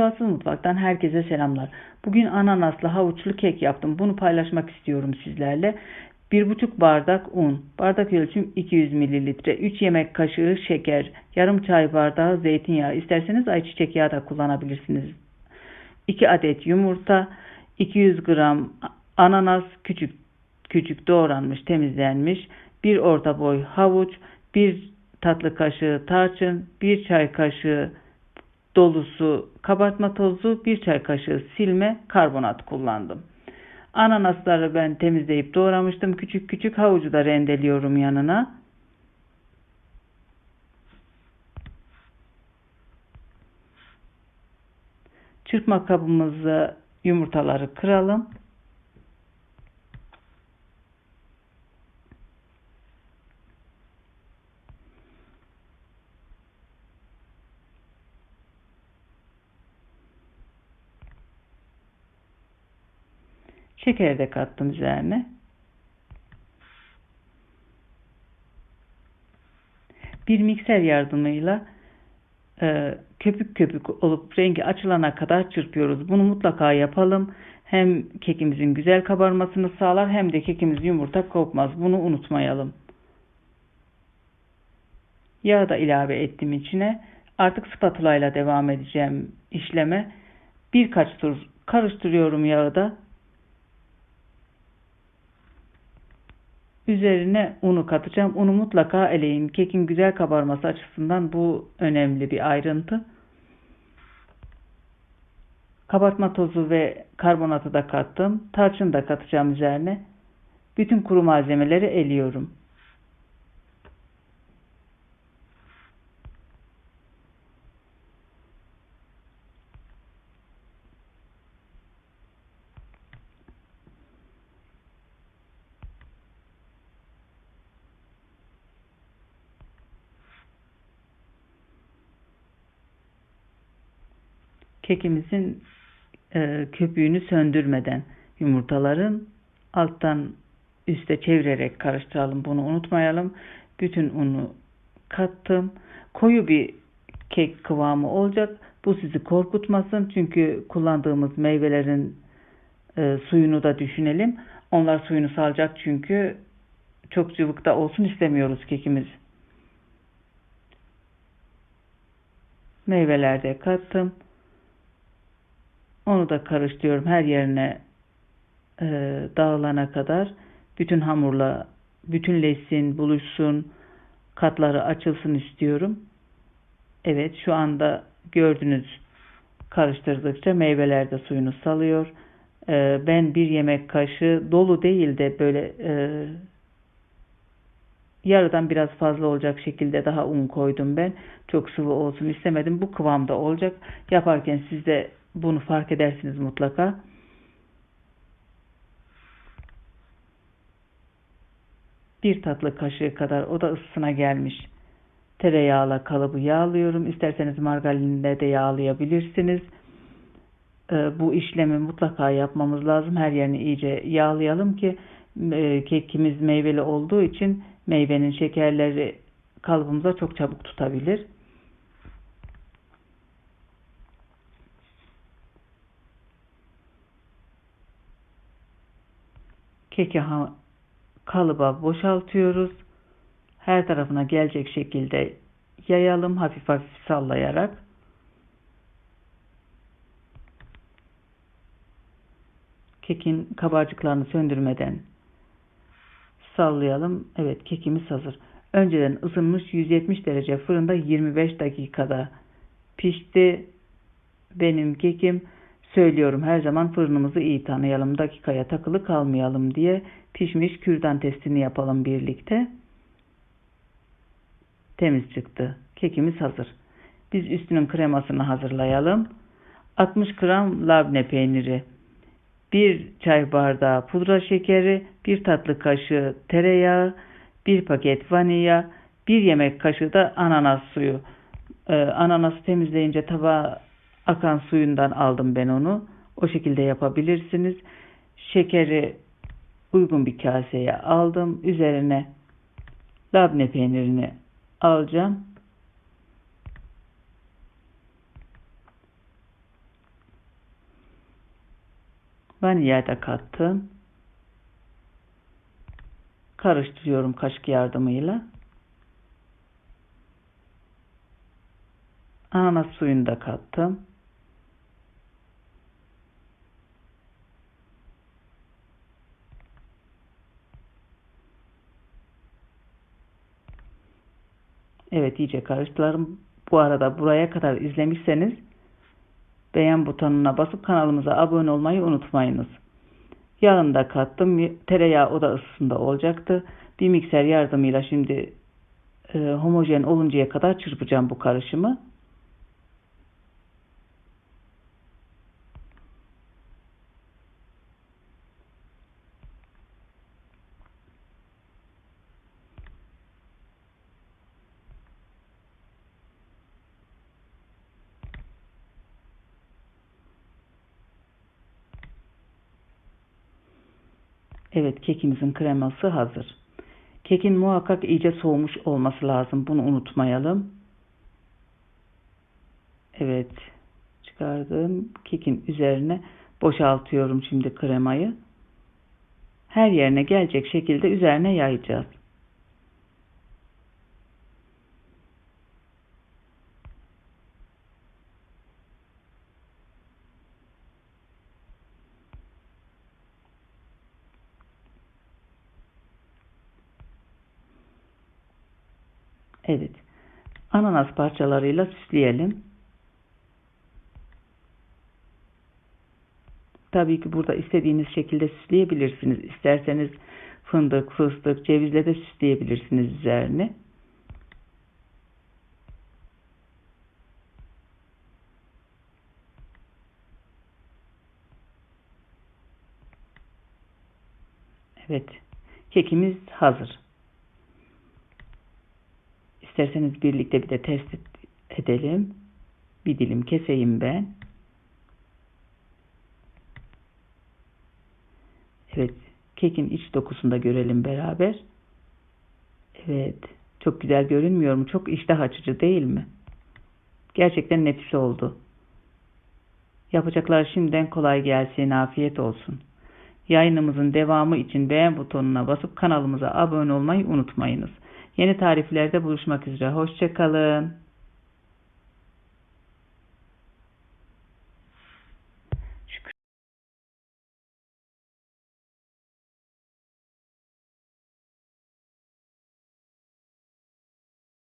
Kuralsız Mutfak'tan herkese selamlar. Bugün ananaslı havuçlu kek yaptım. Bunu paylaşmak istiyorum sizlerle. 1,5 bardak un, bardak ölçüm 200 mililitre, 3 yemek kaşığı şeker, yarım çay bardağı zeytinyağı, isterseniz ayçiçek yağı da kullanabilirsiniz. 2 adet yumurta, 200 gram ananas küçük küçük doğranmış, temizlenmiş, 1 orta boy havuç, 1 tatlı kaşığı tarçın, 1 çay kaşığı dolusu kabartma tozu, 1 çay kaşığı silme, karbonat kullandım. Ananasları ben temizleyip doğramıştım. Küçük küçük havucu da rendeliyorum yanına. Çırpma kabımıza yumurtaları kıralım. Şekeri de kattım üzerine. Bir mikser yardımıyla e, köpük köpük olup rengi açılana kadar çırpıyoruz. Bunu mutlaka yapalım. Hem kekimizin güzel kabarmasını sağlar hem de kekimiz yumurta kokmaz. Bunu unutmayalım. Yağı da ilave ettim içine. Artık spatula ile devam edeceğim işleme. Birkaç tur karıştırıyorum yağı da. Üzerine unu katacağım. Unu mutlaka eleyin. Kekin güzel kabarması açısından bu önemli bir ayrıntı. Kabartma tozu ve karbonatı da kattım. Tarçın da katacağım üzerine. Bütün kuru malzemeleri eliyorum. Kekimizin e, köpüğünü söndürmeden yumurtaların alttan üste çevirerek karıştıralım. Bunu unutmayalım. Bütün unu kattım. Koyu bir kek kıvamı olacak. Bu sizi korkutmasın. Çünkü kullandığımız meyvelerin e, suyunu da düşünelim. Onlar suyunu salacak çünkü çok cıvıkta olsun istemiyoruz kekimiz. Meyvelerde kattım. Onu da karıştırıyorum her yerine e, dağılana kadar. Bütün hamurla bütünleşsin, buluşsun, katları açılsın istiyorum. Evet şu anda gördünüz karıştırdıkça meyveler de suyunu salıyor. E, ben bir yemek kaşığı dolu değil de böyle e, yarıdan biraz fazla olacak şekilde daha un koydum ben. Çok sıvı olsun istemedim. Bu kıvamda olacak. Yaparken siz de bunu fark edersiniz mutlaka. Bir tatlı kaşığı kadar o da ısısına gelmiş tereyağla kalıbı yağlıyorum. İsterseniz margarinle de yağlayabilirsiniz. Ee, bu işlemi mutlaka yapmamız lazım. Her yerini iyice yağlayalım ki e, kekimiz meyveli olduğu için meyvenin şekerleri kalıbımıza çok çabuk tutabilir. Keki kalıba boşaltıyoruz. Her tarafına gelecek şekilde yayalım hafif hafif sallayarak. Kekin kabarcıklarını söndürmeden sallayalım. Evet kekimiz hazır. Önceden ısınmış 170 derece fırında 25 dakikada pişti. Benim kekim Söylüyorum her zaman fırınımızı iyi tanıyalım, dakikaya takılı kalmayalım diye pişmiş kürdan testini yapalım birlikte. Temiz çıktı. Kekimiz hazır. Biz üstünün kremasını hazırlayalım. 60 gram labne peyniri, 1 çay bardağı pudra şekeri, 1 tatlı kaşığı tereyağı, 1 paket vanilya, 1 yemek kaşığı da ananas suyu. Ee, ananası temizleyince tabağa akan suyundan aldım ben onu. O şekilde yapabilirsiniz. Şekeri uygun bir kaseye aldım. Üzerine labne peynirini alacağım. Vanilya da kattım. Karıştırıyorum kaşık yardımıyla. Ananas suyunu da kattım. Evet iyice karıştıralım. Bu arada buraya kadar izlemişseniz beğen butonuna basıp kanalımıza abone olmayı unutmayınız. Yağını da kattım. Tereyağı oda ısısında olacaktı. Bir mikser yardımıyla şimdi e, homojen oluncaya kadar çırpacağım bu karışımı. Evet kekimizin kreması hazır. Kekin muhakkak iyice soğumuş olması lazım. Bunu unutmayalım. Evet çıkardım. Kekin üzerine boşaltıyorum şimdi kremayı. Her yerine gelecek şekilde üzerine yayacağız. Evet. Ananas parçalarıyla süsleyelim. Tabii ki burada istediğiniz şekilde süsleyebilirsiniz. İsterseniz fındık, fıstık, cevizle de süsleyebilirsiniz üzerine. Evet. Kekimiz hazır. İsterseniz birlikte bir de test edelim. Bir dilim keseyim ben. Evet. Kekin iç dokusunu da görelim beraber. Evet. Çok güzel görünmüyor mu? Çok iştah açıcı değil mi? Gerçekten nefis oldu. Yapacaklar şimdiden kolay gelsin. Afiyet olsun. Yayınımızın devamı için beğen butonuna basıp kanalımıza abone olmayı unutmayınız. Yeni tariflerde buluşmak üzere. Hoşçakalın.